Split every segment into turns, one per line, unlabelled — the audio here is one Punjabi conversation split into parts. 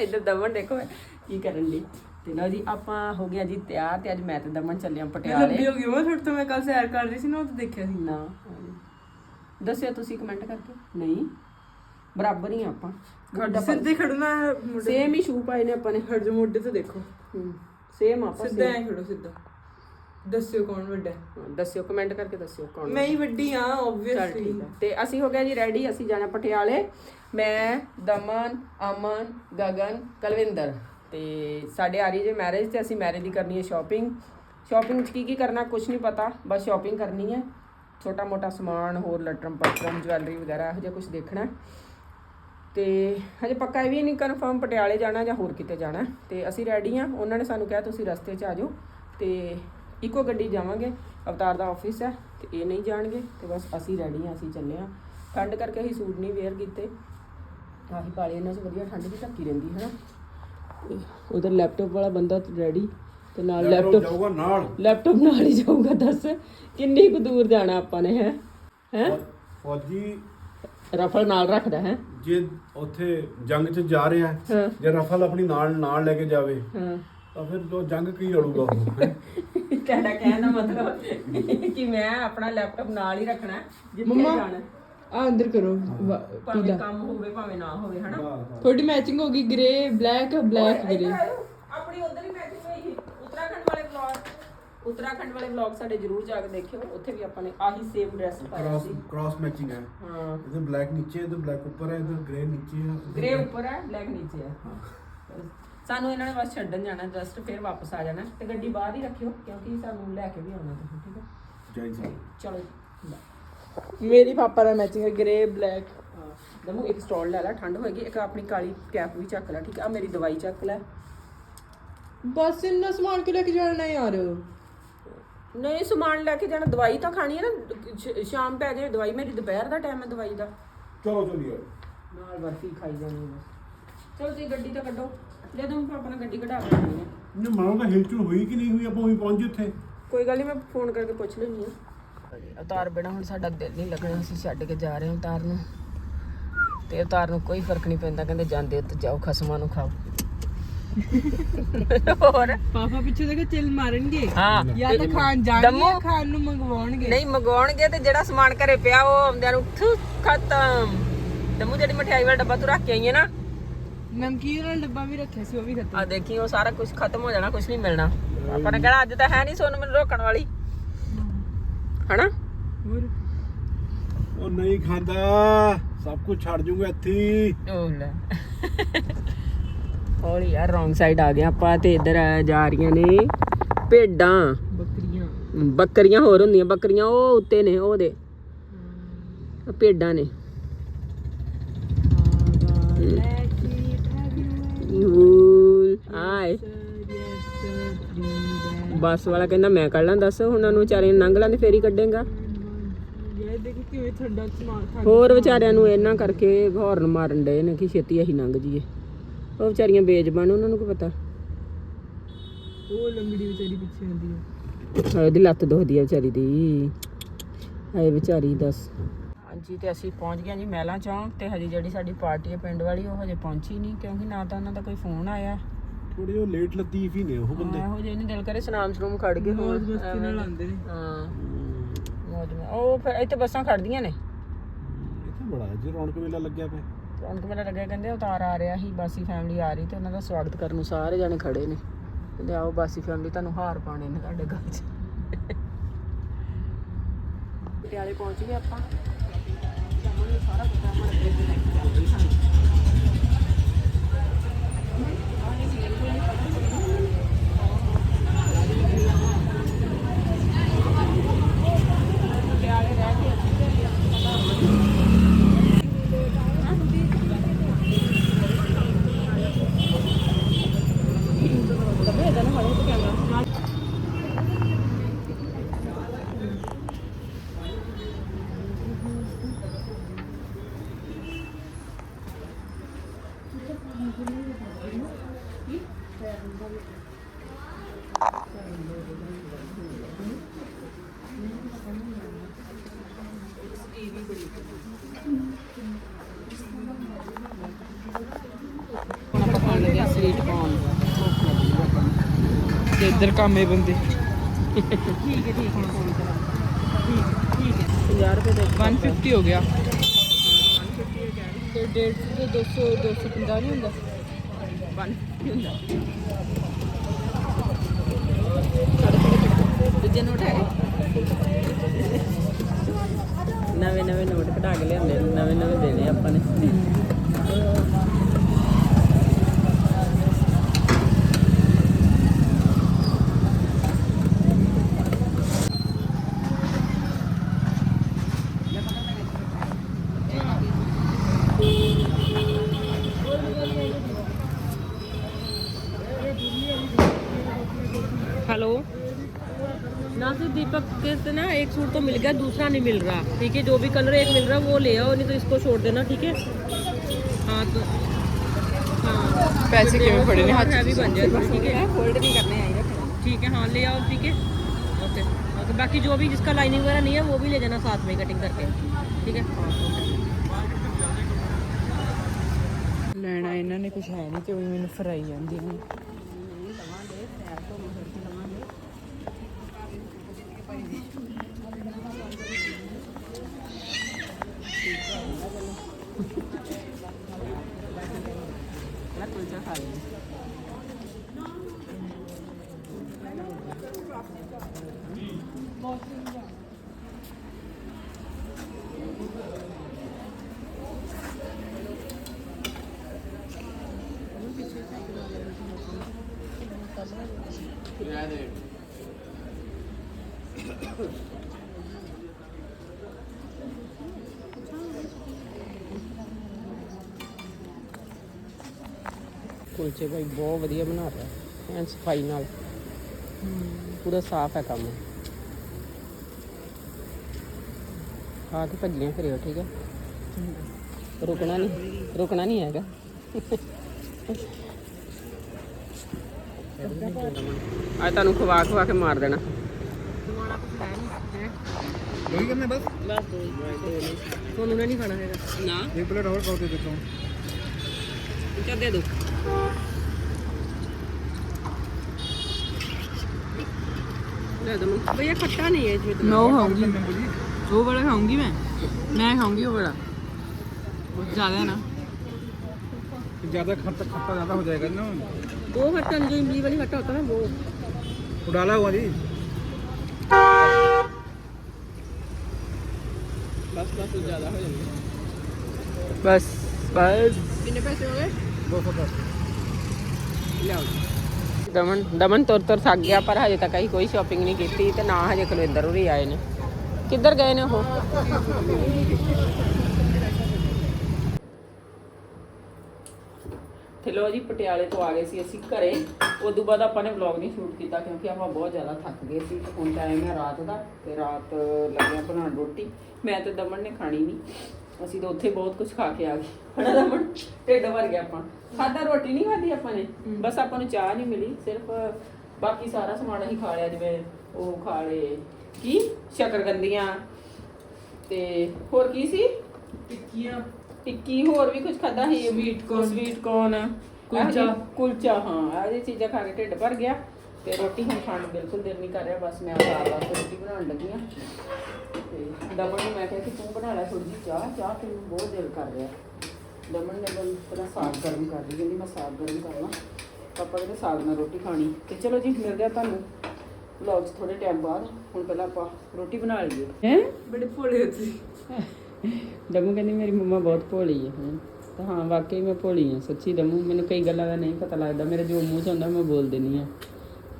ਇੱਧਰ ਦਮਨ ਦੇਖੋ ਕੀ ਕਰਨ ਦੀ ਤੇ ਲਓ ਜੀ ਆਪਾਂ ਹੋ ਗਿਆ ਜੀ ਤਿਆਰ ਤੇ ਅੱਜ ਮੈਂ ਤੇ ਦਮਨ ਚੱਲੇ ਆਂ ਪਟਿਆਲੇ।
ਲੰਬੀ ਹੋ ਗਈ ਮੈਂ ਛੋਟ ਤੋਂ ਮੈਂ ਕੱਲ ਸੈਰ ਕਰ ਰਹੀ ਸੀ ਨਾ ਉਹ ਤਾਂ ਦੇਖਿਆ ਸੀ।
ਨਾ ਦੱਸਿਓ ਤੁਸੀਂ ਕਮੈਂਟ ਕਰਕੇ। ਨਹੀਂ ਬਰਾਬਰ ਹੀ ਆ ਆਪਾਂ।
ਸਿੱਧੇ ਖੜਨਾ
ਸੇਮ ਹੀ ਸ਼ੂ ਪਾਏ ਨੇ ਆਪਾਂ ਨੇ।
ਖੜ ਜੋ ਮੋਢੇ ਤੇ ਦੇਖੋ।
ਸੇਮ ਆਪਾਂ
ਸਿੱਧਾ ਐ ਖੜੋ ਸਿੱਧਾ। ਦੱਸਿਓ ਕੌਣ ਵੱਡਾ ਹੈ?
ਹਾਂ, ਦੱਸਿਓ ਕਮੈਂਟ ਕਰਕੇ ਦੱਸਿਓ ਕੌਣ
ਮੈਂ ਹੀ ਵੱਡੀ ਆ
ਚੱਲ
ਆਬਵੀਅਸਲੀ
ਠੀਕ ਹੈ। ਤੇ ਅਸੀਂ ਹੋ ਗਏ ਜੀ ਰੈਡੀ ਅਸੀਂ ਜਾਣਾ ਪਟਿਆਲੇ। ਮੈਂ ਦਮਨ ਅਮਨ ਗਗਨ ਕਲਵਿੰਦਰ। ਤੇ ਸਾਡੇ ਆ ਰਹੀ ਜੇ ਮੈਰਿਜ ਤੇ ਅਸੀਂ ਮੈਰਿਜ ਦੀ ਕਰਨੀ ਹੈ ਸ਼ਾਪਿੰਗ ਸ਼ਾਪਿੰਗ 'ਚ ਕੀ ਕੀ ਕਰਨਾ ਕੁਝ ਨਹੀਂ ਪਤਾ ਬਸ ਸ਼ਾਪਿੰਗ ਕਰਨੀ ਹੈ। ਛੋਟਾ ਮੋਟਾ ਸਮਾਨ ਹੋਰ ਲਟਰਮ ਪਟਰਮ ਜਵੈਲਰੀ ਵਗੈਰਾ ਇਹੋ ਜਿਹਾ ਕੁਝ ਦੇਖਣਾ ਹੈ। ਤੇ ਹਜੇ ਪੱਕਾ ਇਹ ਵੀ ਨਹੀਂ ਕਨਫਰਮ ਪਟਿਆਲੇ ਜਾਣਾ ਜਾਂ ਹੋਰ ਕਿਤੇ ਜਾਣਾ ਤੇ ਅਸੀਂ ਰੈਡੀ ਆ ਉਹਨਾਂ ਨੇ ਸਾਨੂੰ ਕਿਹਾ ਤੁਸੀਂ ਰਸਤੇ 'ਚ ਆ ਜਾਓ। ਤੇ ਇੱਕੋ ਗੱਡੀ ਜਾਵਾਂਗੇ ਅਵਤਾਰ ਦਾ ਆਫਿਸ ਹੈ ਤੇ ਇਹ ਨਹੀਂ ਜਾਣਗੇ ਤੇ ਬਸ ਅਸੀਂ ਰੈਡੀ ਆ ਅਸੀਂ ਚੱਲੇ ਆ ਠੰਡ ਕਰਕੇ ਅਸੀਂ ਸੂਟ ਨਹੀਂ ਵੇਅਰ ਕੀਤੇ। ਆਹੀ ਪਾਲੇ ਇਹਨਾਂ 'ਚ ਵਧੀਆ ਠੰਡ ਵੀ ਢੱਕੀ ਰਹਿੰਦੀ ਹੈ ਨਾ ਉਧਰ ਲੈਪਟਾਪ ਵਾਲਾ ਬੰਦਾ ਰੈਡੀ ਤੇ ਨਾਲ ਲੈਪਟਾਪ
ਜਾਊਗਾ ਨਾਲ।
ਲੈਪਟਾਪ ਨਾਲ ਹੀ ਜਾਊਗਾ ਦੱਸ। ਕਿੰਨੀ ਕੁ ਦੂਰ ਜਾਣਾ ਆਪਾਂ ਨੇ ਹੈ? ਹੈ?
ਫੌਜੀ
ਰਫਲ ਨਾਲ ਰੱਖਦਾ ਹੈ?
ਜੇ ਉੱਥੇ ਜੰਗ 'ਚ ਜਾ ਰਿਹਾ
ਹਾਂ।
ਜੇ ਰਫਲ ਆਪਣੀ ਨਾਲ ਨਾਲ ਲੈ ਕੇ ਜਾਵੇ
ਹਾਂ।
ਤਾਂ ਫਿਰ ਜੋ ਜੰਗ ਕੀ ਲੜੂਗਾ? ਉਹ?
ਤੁਹਾਡਾ ਕਹਿਣ ਦਾ ਮਤਲਬ ਕਿ ਮੈਂ ਆਪਣਾ ਲੈਪਟਾਪ ਨਾਲ ਹੀ ਰੱਖਣਾ ਹੈ, ਜਿੱਥੇ ਜਾਣਾ
ਆ ਅੰਦਰ ਕਰੋ
ਭਾਵੇਂ ਕੰਮ ਹੋਵੇ ਭਾਵੇਂ ਨਾ ਹੋਵੇ ਹਨਾ?
ਥੋੜੀ ਮੈਚਿੰਗ ਹੋ ਗਈ ਗ੍ਰੇ ਬਲੈਕ ਬਲੈਕ ਗ੍ਰੇ
ਆਪਣੀ ਉਧਰ ਹੀ ਮੈਚਿੰਗ ਹੋਈ ਸੀ। ਉੱਤਰਾਖੰਡ ਵਾਲੇ ਵਲੌਗ ਉੱਤਰਾਖੰਡ ਵਾਲੇ ਵਲੌਗ ਸਾਡੇ ਜਰੂਰ ਜਾ ਕੇ ਦੇਖਿਓ। ਉੱਥੇ ਵੀ ਆਪਾਂ ਨੇ ਆਹੀ ਸੇਮ ਡਰੈਸ ਪਾਈ
ਕ੍ਰਾਸ
ਸੀ
ਕ੍ਰਾਸ ਮੈਚਿੰਗ ਹੈ।
ਹਾਂ।
ਇਹਦੇ ਬਲੈਕ ਨੀਚੇ ਇਹਦੇ ਬਲੈਕ ਉੱਪਰ ਹੈ ਇਹਦੇ ਗ੍ਰੇ ਨੀਚੇ ਹੈ।
ਗ੍ਰੇ ਉੱਪਰ ਹੈ ਬਲੈਕ ਨੀਚੇ ਹੈ। ਸਾਨੂੰ ਇਹਨਾਂ ਨੇ ਬਸ ਛੱਡਣ ਜਾਣਾ ਜਸਟ ਫਿਰ ਵਾਪਸ ਆ ਜਾਣਾ ਤੇ ਗੱਡੀ ਬਾਹਰ ਹੀ ਰੱਖਿਓ ਕਿਉਂਕਿ ਸਾਨੂੰ ਲੈ ਕੇ ਵੀ ਆਉਣਾ ਤੁਸੀਂ ਠੀਕ ਹੈ?
ਜੈ ਜੀ
ਚਲੋ ਜੀ, ਲੈ।
ਮੇਰੀ ਪਾਪਾ ਦਾ ਮੈਚਿੰਗ ਹੈ ਗ੍ਰੇ ਬਲੈਕ
ਹਾਂ ਦਮੂ ਇੱਕ ਸਟਾਲ ਲੈ ਲੈ ਠੰਡ ਹੋਏਗੀ ਇੱਕ ਆਪਣੀ ਕਾਲੀ ਕੈਪ ਵੀ ਚੱਕ ਲੈ ਠੀਕ ਆ ਮੇਰੀ ਦਵਾਈ ਚੱਕ ਲੈ।
ਬਸ ਇੰਨਾ ਸਮਾਨ ਕਿ ਲੈ ਕੇ ਜਾਣਾ ਯਾਰ?
ਨਹੀਂ ਸਮਾਨ ਲੈ ਕੇ ਜਾਣਾ ਦਵਾਈ ਤਾਂ ਖਾਣੀ ਹੈ ਨਾ ਸ਼- ਸ਼ਾਮ ਪੈ ਜਾਏ ਦਵਾਈ ਮੇਰੀ ਦੁਪਹਿਰ ਦਾ ਟਾਈਮ ਹੈ ਦਵਾਈ ਦਾ।
ਚਲੋ ਚਲੀਏ।
ਨਾਲ ਬਰਫੀ ਖਾਈ ਜਾਣੀ ਬਸ। ਚਲੋ ਤੁਸੀਂ ਗੱਡੀ ਤਾਂ ਕੱਢੋ। ਲੈ ਦਮ ਪਾਪਾ ਨਾਲ ਗੱਡੀ ਕਢਾ ਕੇ ਆਉਣੀ ਹੈ।
ਨੇ ਮਾਨੋ ਤਾਂ ਹਿਲਚੁਲ ਹੋਈ ਕਿ ਨਹੀਂ ਹੋਈ? ਆਪਾਂ ਉਹੀ ਪਹੁੰਚ ਉੱਥੇ।
ਕੋਈ ਗੱਲ ਨਹੀਂ ਮੈਂ ਫੋਨ ਕਰਕੇ ਪੁੱਛ ਲੈਣੀ ਆ ਅਵਤਾਰ ਬਿਨਾ ਹੁਣ ਸਾਡਾ ਦਿਲ ਨਹੀਂ ਲੱਗਣਾ ਅਸੀਂ ਛੱਡ ਕੇ ਜਾ ਰਹੇ ਹਾਂ ਅਵਤਾਰ ਨੂੰ। ਤੇ ਅਵਤਾਰ ਨੂੰ ਕੋਈ ਫ਼ਰਕ ਨਹੀਂ ਪੈਂਦਾ ਕਹਿੰਦੇ ਜਾਂਦੇ ਉੱਤੇ ਜਾਓ ਖਸਮਾਂ ਨੂੰ ਖਾਓ। ਹੋਰ?
ਪਾਪਾ ਪਿੱਛੇ ਦੇਖੋ ਚਿਲ ਮਾਰਨਗੇ।
ਹਾਂ।
ਜਾਂ ਤਾਂ ਖਾਣ ਜਾਣਗੇ
ਦਮੂ?
ਜਾਂ ਖਾਣ ਨੂੰ ਮੰਗਵਾਉਣਗੇ।
ਨਹੀਂ ਮੰਗਵਾਉਣਗੇ ਤੇ ਜਿਹੜਾ ਸਮਾਨ ਘਰੇ ਪਿਆ ਉਹ ਆਉਂਦਿਆਂ ਨੂੰ ਥੂ ਖਤਮ। ਦਮੂ ਜਿਹੜੀ ਮਠਿਆਈ ਵਾਲਾ ਡੱਬਾ ਤੂੰ ਰੱਖ ਕੇ ਆਈ ਹੈ ਨਾ
ਨਮਕੀਨ ਵਾਲਾ ਡੱਬਾ ਵੀ ਰੱਖਿਆ ਸੀ ਉਹ ਵੀ ਖਤਮ।
ਆ ਦੇਖੀ ਉਹ ਸਾਰਾ ਕੁਝ ਖਤਮ ਹੋ ਜਾਣਾ ਕੁਝ ਨਹੀਂ ਮਿਲਣਾ। ਆਪਾਂ ਨੇ ਕਹਿਣਾ ਅੱਜ ਤਾਂ ਹੈ ਨਹੀਂ ਸੋਨੂੰ ਮੈਨੂੰ ਰੋਕਣ ਵਾਲੀ। ਹਨਾ?
ਹੋਰ?
ਉਹ ਨਹੀਂ ਖਾਂਦਾ ਸਭ ਕੁਝ ਛੱਡ ਜੂਗਾ ਇੱਥੇ ਹੀ।
ਉਹ ਲੈ। ਹੌਲੀ ਯਾਰ ਰੋਂਗ ਸਾਈਡ ਆ ਗਏ ਆਪਾਂ ਤੇ ਇੱਧਰ ਆ ਜਾ ਰਹੀਆਂ ਨੇ ਭੇਡਾਂ।
ਬੱਕਰੀਆਂ।
ਬੱਕਰੀਆਂ ਹੋਰ ਹੁੰਦੀਆਂ ਬੱਕਰੀਆਂ ਉਹ ਉੱਤੇ ਨੇ ਉਹਦੇ ਭੇਡਾਂ ਨੇ। ਬੱਸ ਵਾਲਾ ਕਹਿੰਦਾ, ਮੈਂ ਕੱਢ ਲਾਂ ਦੱਸ, ਹੁਣ ਉਹਨੂੰ ਵਿਚਾਰੇ ਨੂੰ ਲੰਘ ਲਾਂ ਤੇ ਫੇਰ ਹੀ ਕੱਢੇਗਾ।
ਇਹ ਦੇਖੀ ਕਿਵੇਂ ਠੰਡਾ ਸਮਾਨ ਖਾ
ਹੋਰ ਵਿਚਾਰਿਆਂ ਨੂੰ ਇਹਨਾਂ ਕਰਕੇ ਹੌਰਨ ਮਾਰਨ ਡਏ ਨੇ ਕਿ ਛੇਤੀ ਅਸੀਂ ਲੰਘ ਜੀਏ ਉਹ ਵਿਚਾਰੀਆਂ ਬੇਜ਼ਬਾਨ ਉਹਨਾਂ ਨੂੰ ਕੀ ਪਤਾ?
ਉਹ ਲੰਗੜੀ ਵਿਚਾਰੀ ਪਿੱਛੇ ਆਉਂਦੀ ਹੈ
ਉਹਦੀ ਲੱਤ ਦੁਖਦੀ ਆ ਵਿਚਾਰੀ ਦੀ। ਹਾਏ, ਵਿਚਾਰੀ ਦੱਸ। ਹਾਂਜੀ, ਤੇ ਅਸੀਂ ਪਹੁੰਚ ਗਏ ਜੀ ਮਹਿਲਾ ਚੌਂਕ, ਤੇ ਹਜੇ ਜਿਹੜੀ ਸਾਡੀ ਪਾਰਟੀ ਹੈ ਪਿੰਡ ਵਾਲੀ, ਉਹ ਹਜੇ ਪਹੁੰਚੀ ਨਹੀਂ, ਕਿਉਂਕਿ ਨਾ ਤਾਂ ਉਹਨਾਂ ਦਾ ਕੋਈ ਫੋਨ ਆਇਆ।
ਥੋੜੇ ਜਿਹਾ ਲੇਟ ਲਤੀਫ ਹੀ ਨੇ ਉਹ ਬੰਦੇ।
ਇਹੋ ਜਿਹੇ ਨਹੀਂ ਦਿਲ ਕਰੇ ਸਨਾਮ ਸਰੂਮ ਖੜ ਗਏ ਹੋਣ
ਬਸਤੀ ਨਾਲ ਆਉਂਦੇ ਨੇ।
ਹਾਂ। ਮੌਜ ਮੈਂ ਉਹ ਫਿਰ ਇੱਥੇ ਬੱਸਾਂ ਖੜਦੀਆਂ ਨੇ।
ਇੱਥੇ ਬੜਾ ਜੀ ਰੌਣਕ ਮੇਲਾ ਲੱਗਿਆ ਪਿਆ।
ਰੌਣਕ ਮੇਲਾ ਲੱਗਿਆ ਕਹਿੰਦੇ ਉਤਾਰ ਆ ਰਿਹਾ ਸੀ ਬਾਸੀ ਫੈਮਿਲੀ ਆ ਰਹੀ ਤੇ ਉਹਨਾਂ ਦਾ ਸਵਾਗਤ ਕਰਨ ਨੂੰ ਸਾਰੇ ਜਾਣੇ ਖੜੇ ਨੇ। ਕਹਿੰਦੇ ਆਓ ਬਾਸੀ ਫੈਮਿਲੀ ਤੁਹਾਨੂੰ ਹਾਰ ਪਾਣੇ ਨੇ ਤੁਹਾਡੇ ਘਰ 'ਚ। ਪਟਿਆਲੇ ਪਹੁੰਚ ਗਏ ਆਪਾਂ। ਸਾਹਮਣੇ ਸਾਰਾ ਪ੍ਰੋਗਰਾਮ ਅੱਗੇ ਤੋਂ ਲੈ ਕੇ ਚੱਲਦੇ ਸਾਨੂੰ ਪਟਿਆਲੇ ਰਹਿ ਕੇ ਅਸੀਂ ਤੇ ਦੱਬੇ ਇਹਦਾ ਨਾ ਫੜੋ ਤੇ ਕੈਮਰਾ ਹੁਣ ਆਪਾਂ ਖਾਣ ਲੱਗੇ ਸਵੀਟ ਕੌਰਨ
ਤੇ ਇੱਧਰ ਕਾਮੇ ਬੰਦੇ
ਠੀਕ ਹੈ ਠੀਕ ਹੈ ਫੋਨ ਕਰਾਂ ਠੀਕ ਹੈ 50 ਰੁਪਏ ਦਾ
150 ਹੋ ਗਿਆ ਤੇ 150 ਤੇ 200 250 ਨਹੀਂ ਹੁੰਦਾ
150 ਹੁੰਦਾ ਦੂਜੇ ਨੋਟ ਹੈ ਨਵੇਂ ਨਵੇਂ ਨੋਟ ਕਢਾ ਕੇ ਲਿਆਉਂਦੇ ਨੇ, ਨਵੇਂ ਨਵੇਂ हेलो ना सिर्फ दीपक के से ना एक सूट तो मिल गया दूसरा नहीं मिल रहा ठीक है जो भी कलर एक मिल रहा है वो ले आओ नहीं तो इसको छोड़ देना ठीक है हाँ तो हाँ
ਪੈਸੇ ਕਿਵੇਂ ਫੜੇ ਨੇ ਹੱਥ
हैवी बन जाएगा ठीक है फोल्ड नहीं करने आएगा ठीक है हाँ ले आओ ठीक है ओके ओके बाकी जो भी जिसका लाइनिंग वगैरह नहीं है वो भी ले जाना साथ में कटिंग करके ठीक है हाँ ओके
ਲੈਣਾ ਇਹਨਾਂ ਨੇ ਕੁਝ ਹੈ ਨਹੀਂ ਤੇ ਉਹ ਮੈਨੂੰ ਫਰਾਈ ਜਾਂਦੀਆਂ ਨੇ
lát tôi sẽ thầy Thank you. ਕੁਲਚੇ ਭਾਈ ਬਹੁਤ ਵਧੀਆ ਬਣਾ ਰਿਹਾ। ਐਨ ਸਫ਼ਾਈ ਨਾਲ। ਪੂਰਾ ਸਾਫ਼ ਹੈ ਕੰਮ। ਖਾ ਕੇ ਭੱਜੀਆਂ ਫਿਰਿਓ ਠੀਕ ਹੈ? ਰੁਕਣਾ ਨਹੀਂ ਰੁਕਣਾ ਨਹੀਂ ਹੈਗਾ। ਅੱਜ ਤੁਹਾਨੂੰ ਖਵਾ ਖਵਾ ਕੇ ਮਾਰ ਦੇਣਾ।
ਕੋਈ ਕਰਨਾ
ਬਸ ਬਸ। ਤੁਹਾਨੂੰ ਨਹੀਂ ਖਾਣਾ ਹੈਗਾ। ਨਾ
ਇੱਕ ਪਲੇਟ ਹੋਰ ਖਾਓ ਦੇਖੋ।
ਚਾ ਦੇ ਦੋ। भैया खट्टा नहीं है इसमें
मैं
वो खाऊँगी
वो बड़ा खाऊँगी मैं मैं खाऊँगी वो बड़ा बहुत ज़्यादा है ना
ज़्यादा खट्टा खट्टा ज़्यादा हो जाएगा ना
वो खट्टा जो इमली वाली खट्टा होता है ना वो
डाला हुआ जी
बस बस ज़्यादा हो जाएगा
बस बस
कितने पैसे हो गए
दो सौ पैसे
ਲਿਆਓ। ਦਮਨ ਦਮਨ ਤੁਰ ਤੁਰ ਥੱਕ ਗਿਆ, ਪਰ ਹਜੇ ਤੱਕ ਅਸੀਂ ਕੋਈ ਸ਼ਾਪਿੰਗ ਨਹੀਂ ਕੀਤੀ ਤੇ ਨਾ ਹਜੇ ਕੁਲਵਿੰਦਰ ਉਰੀ ਆਏ ਨੇ। ਕਿੱਧਰ ਗਏ ਨੇ ਉਹ? ਤੇ ਲੋ ਜੀ, ਪਟਿਆਲੇ ਤੋਂ ਆ ਗਏ ਸੀ ਅਸੀਂ ਘਰੇ। ਉਦੋਂ ਬਾਅਦ ਆਪਾਂ ਨੇ ਵਲੌਗ ਨਹੀਂ ਸ਼ੂਟ ਕੀਤਾ ਕਿਉਂਕਿ ਆਪਾਂ ਬਹੁਤ ਜ਼ਿਆਦਾ ਥੱਕ ਗਏ ਸੀ। ਹੁਣ ਟਾਈਮ ਹੈ ਰਾਤ ਦਾ ਤੇ ਰਾਤ ਲੱਗਿਆ ਬਣਾਉਣ ਰੋਟੀ। ਮੈਂ ਤੇ ਦਮਨ ਨੇ ਖਾਣੀ ਨਹੀਂ। ਅਸੀਂ ਤਾਂ ਉੱਥੇ ਬਹੁਤ ਕੁਝ ਖਾ ਕੇ ਆ ਗਏ। ਹਣਾ ਦਮਨ ਢਿੱਡ ਭਰ ਗਿਆ ਆਪਾਂ। ਖਾਦਾ ਰੋਟੀ ਨਹੀਂ ਖਾਦੀ ਆਪਾਂ ਨੇ। ਬਸ ਆਪਾਂ ਨੂੰ ਚਾਹ ਨਹੀਂ ਮਿਲੀ ਸਿਰਫ ਬਾਕੀ ਸਾਰਾ ਸਮਾਨ ਅਸੀਂ ਖਾ ਲਿਆ ਜਿਵੇਂ ਉਹ ਖਾ ਲਏ। ਕੀ? ਸ਼ਕਰਕੰਦੀਆਂ। ਤੇ ਹੋਰ ਕੀ ਸੀ?
ਟਿੱਕੀਆਂ।
ਟਿੱਕੀ ਹੋਰ ਵੀ ਕੁਝ ਖਾਦਾ ਸੀ?
Sweet corn.
Sweet corn.
Kulcha.
Kulcha ਹਾਂ ਇਹ ਚੀਜ਼ਾਂ ਖਾ ਕੇ ਢਿੱਡ ਭਰ ਗਿਆ। ਤੇ ਰੋਟੀ ਹੁਣ ਖਾਣ ਨੂੰ ਬਿਲਕੁਲ ਦਿਲ ਨਹੀਂ ਕਰ ਰਿਹਾ। ਬਸ ਮੈਂ ਆਪ ਵਾਸਤੇ ਰੋਟੀ ਬਣਾਉਣ ਲੱਗੀ ਆ ਤੇ ਦਮਨ ਨੂੰ ਮੈਂ ਕਿਹਾ ਕਿ ਤੂੰ ਬਣਾ ਲੈ ਥੋੜੀ ਜਿਹੀ ਚਾਹ ਚਾਹ ਪੀਣ ਨੂੰ ਬਹੁਤ ਦਿਲ ਕਰ ਰਿਹਾ। ਦਮਨ ਨੇ ਬਲ ਪਹਿਲਾਂ ਸਾਗ ਗਰਮ ਕਰ ਲਈ ਕਹਿੰਦੀ ਮੈਂ ਸਾਗ ਗਰਮ ਕਰਨਾ। ਪਾਪਾ ਕਹਿੰਦੇ ਸਾਗ ਨਾਲ ਰੋਟੀ ਖਾਣੀ। ਤੇ ਚਲੋ ਜੀ ਮਿਲਦੇ ਆ ਤੁਹਾਨੂੰ। ਵਲੌਗ ਥੋੜੇ ਟਾਈਮ ਬਾਅਦ ਹੁਣ ਪਹਿਲਾਂ ਆਪਾਂ ਰੋਟੀ ਬਣਾ ਲਈਏ। ਹੈ?
ਬੜੇ ਭੋਲੇ ਹੋ ਤੁਸੀਂ।
ਦਮੂ ਕਹਿੰਦੀ ਮੇਰੀ ਮੰਮਾ ਬਹੁਤ ਭੋਲੀ ਹੈ। ਹੈਂ। ਤਾਂ ਹਾਂ ਵਾਕਈ ਮੈਂ ਭੋਲੀ ਹਾਂ ਸੱਚੀ ਦਮੂ। ਮੈਨੂੰ ਕਈ ਗੱਲਾਂ ਦਾ ਨਹੀਂ ਪਤਾ ਲੱਗਦਾ। ਮੇਰੇ ਜੋ ਮੂੰਹ 'ਚ ਆਉਂਦਾ ਮੈਂ ਬੋਲ ਦਿੰਦੀ ਆ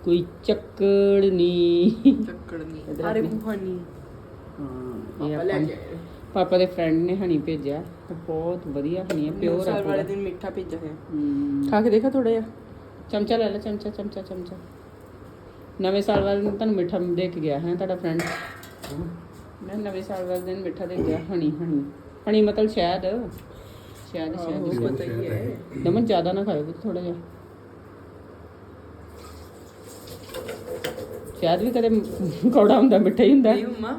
ਕੋਈ ਚੱਕੜ ਨਹੀਂ
ਚੱਕੜ ਨਹੀਂ ਅਰੇ ਬੁਹਾਨੀ
ਹਾਂ ਇਹ
ਪਾਪਾ
ਆਪਾਂ ਦੇ ਫਰੈਂਡ ਨੇ ਹਣੀ ਭੇਜਿਆ ਤੇ ਬਹੁਤ ਵਧੀਆ ਹਣੀ ਹੈ ਪਿਓਰ ਆ
ਵਾਲੇ। ਦਿਨ ਮਿੱਠਾ ਭੇਜਿਆ ਹੈ। ਖਾ ਕੇ ਦੇਖਾ ਥੋੜਾ ਜਿਹਾ।
ਚਮਚਾ ਲੈ ਲੈ ਚਮਚਾ ਚਮਚਾ ਚਮਚਾ। ਨਵੇਂ ਸਾਲ ਵਾਲੇ ਦਿਨ ਤੁਹਾਨੂੰ ਮਿੱਠਾ ਦੇ ਕੇ ਗਿਆ ਹੈ ਤੁਹਾਡਾ ਫਰੈਂਡ ਮੈਂ ਨਵੇਂ ਸਾਲ ਵਾਲੇ ਦਿਨ ਮਿੱਠਾ ਦੇ ਗਿਆ ਹਣੀ ਹਣੀ। ਹਣੀ ਮਤਲਬ ਸ਼ਾਇਦ ਸ਼ਾਇਦ
ਉਹ
ਸ਼ਾਇਦ
ਪਤਾ ਹੀ ਹੈ।
ਦਮਨ ਜ਼ਿਆਦਾ ਨਾ ਖਾਓ ਥੋੜਾ ਜਿਹਾ। ਸ਼ਾਇਦ ਵੀ ਕਦੇ ਕੌੜਾ ਹੁੰਦਾ ਮਿੱਠਾ ਹੀ ਹੁੰਦਾ।
ਨਹੀਂ ਮੰਮਾ।